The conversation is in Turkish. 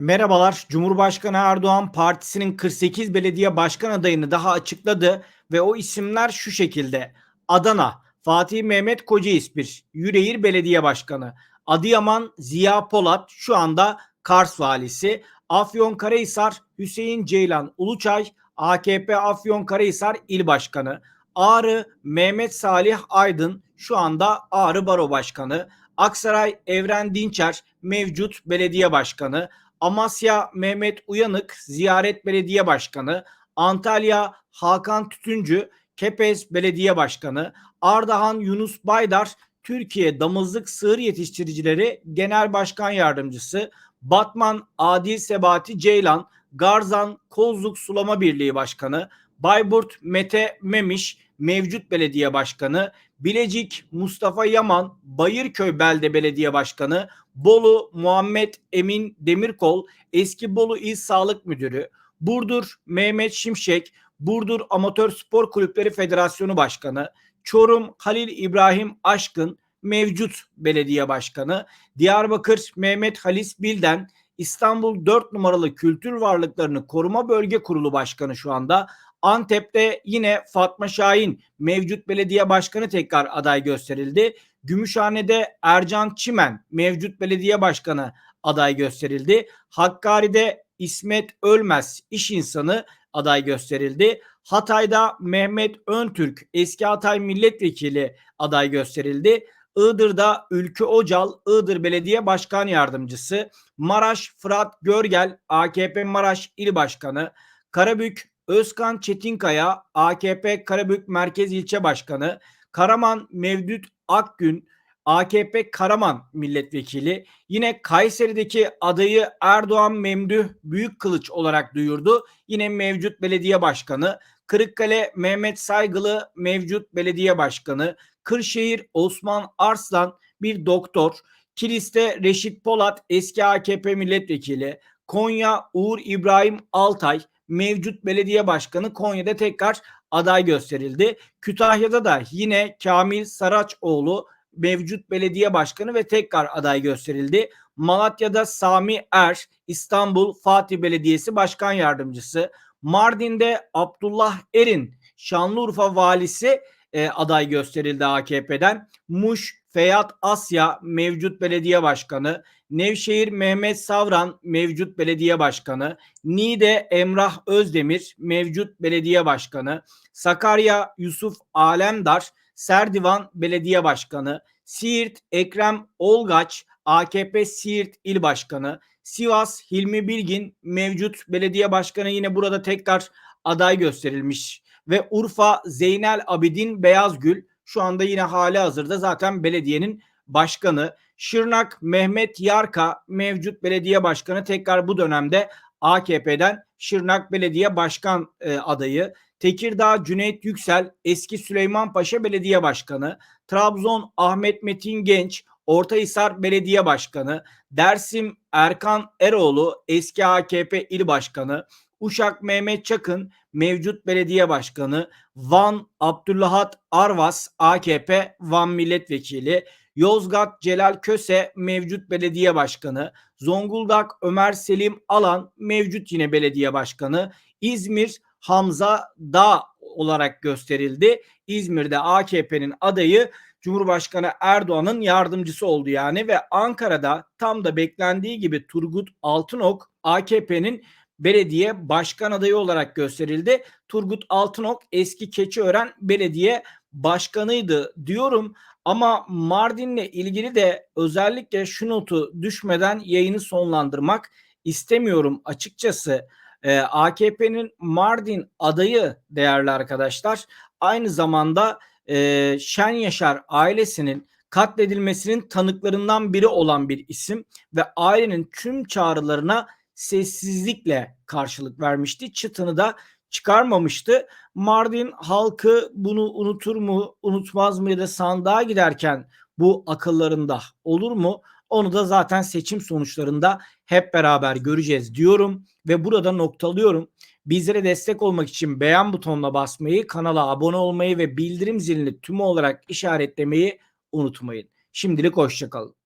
Merhabalar. Cumhurbaşkanı Erdoğan partisinin 48 belediye başkan adayını daha açıkladı ve o isimler şu şekilde. Adana Fatih Mehmet Kocaisbir, Yüreğir Belediye Başkanı. Adıyaman Ziya Polat şu anda Kars valisi. Afyonkarahisar Hüseyin Ceylan Uluçay AKP Afyonkarahisar İl Başkanı. Ağrı Mehmet Salih Aydın şu anda Ağrı Baro Başkanı. Aksaray Evren Dinçer mevcut belediye başkanı. Amasya Mehmet Uyanık Ziyaret Belediye Başkanı, Antalya Hakan Tütüncü Kepez Belediye Başkanı, Ardahan Yunus Baydar Türkiye Damızlık Sığır Yetiştiricileri Genel Başkan Yardımcısı, Batman Adil Sebati Ceylan Garzan Kozluk Sulama Birliği Başkanı, Bayburt Mete Memiş mevcut belediye başkanı, Bilecik Mustafa Yaman Bayırköy Belde Belediye Başkanı, Bolu Muhammed Emin Demirkol eski Bolu İl Sağlık Müdürü, Burdur Mehmet Şimşek Burdur Amatör Spor Kulüpleri Federasyonu Başkanı, Çorum Halil İbrahim Aşkın mevcut belediye başkanı, Diyarbakır Mehmet Halis Bilden İstanbul 4 numaralı Kültür Varlıklarını Koruma Bölge Kurulu Başkanı şu anda. Antep'te yine Fatma Şahin mevcut belediye başkanı tekrar aday gösterildi. Gümüşhane'de Ercan Çimen mevcut belediye başkanı aday gösterildi. Hakkari'de İsmet Ölmez iş insanı aday gösterildi. Hatay'da Mehmet Öntürk eski Hatay milletvekili aday gösterildi. Iğdır'da Ülkü Ocal Iğdır Belediye Başkan Yardımcısı, Maraş Fırat Görgel AKP Maraş İl Başkanı, Karabük Özkan Çetinkaya AKP Karabük Merkez İlçe Başkanı, Karaman Mevdüt Akgün AKP Karaman milletvekili yine Kayseri'deki adayı Erdoğan Memduh Büyük Kılıç olarak duyurdu. Yine mevcut belediye başkanı Kırıkkale Mehmet Saygılı mevcut belediye başkanı Kırşehir Osman Arslan bir doktor Kilis'te Reşit Polat eski AKP milletvekili Konya Uğur İbrahim Altay mevcut belediye başkanı Konya'da tekrar aday gösterildi. Kütahya'da da yine Kamil Saraçoğlu mevcut belediye başkanı ve tekrar aday gösterildi. Malatya'da Sami Er, İstanbul Fatih Belediyesi Başkan Yardımcısı. Mardin'de Abdullah Erin, Şanlıurfa Valisi e, aday gösterildi AKP'den. Muş Feyat Asya mevcut belediye başkanı, Nevşehir Mehmet Savran mevcut belediye başkanı, Niğde Emrah Özdemir mevcut belediye başkanı, Sakarya Yusuf Alemdar Serdivan Belediye Başkanı, Siirt Ekrem Olgaç AKP Siirt İl Başkanı, Sivas Hilmi Bilgin mevcut belediye başkanı. Yine burada tekrar aday gösterilmiş ve Urfa Zeynel Abidin Beyazgül şu anda yine hali hazırda zaten belediyenin başkanı. Şırnak Mehmet Yarka mevcut belediye başkanı tekrar bu dönemde AKP'den Şırnak Belediye Başkan e, adayı. Tekirdağ Cüneyt Yüksel eski Süleymanpaşa Belediye Başkanı. Trabzon Ahmet Metin Genç Ortahisar Belediye Başkanı. Dersim Erkan Eroğlu eski AKP İl Başkanı. Uşak Mehmet Çakın mevcut belediye başkanı, Van Abdüllahat Arvas AKP Van milletvekili, Yozgat Celal Köse mevcut belediye başkanı, Zonguldak Ömer Selim Alan mevcut yine belediye başkanı, İzmir Hamza Dağ olarak gösterildi. İzmir'de AKP'nin adayı Cumhurbaşkanı Erdoğan'ın yardımcısı oldu yani ve Ankara'da tam da beklendiği gibi Turgut Altınok AKP'nin belediye başkan adayı olarak gösterildi. Turgut Altınok eski Keçiören belediye başkanıydı diyorum ama Mardin'le ilgili de özellikle şu notu düşmeden yayını sonlandırmak istemiyorum açıkçası. Ee, AKP'nin Mardin adayı değerli arkadaşlar aynı zamanda e, Şen Yaşar ailesinin katledilmesinin tanıklarından biri olan bir isim ve ailenin tüm çağrılarına sessizlikle karşılık vermişti. Çıtını da çıkarmamıştı. Mardin halkı bunu unutur mu, unutmaz mı ya da sandığa giderken bu akıllarında olur mu? Onu da zaten seçim sonuçlarında hep beraber göreceğiz diyorum ve burada noktalıyorum. Bizlere destek olmak için beğen butonuna basmayı, kanala abone olmayı ve bildirim zilini tüm olarak işaretlemeyi unutmayın. Şimdilik hoşçakalın.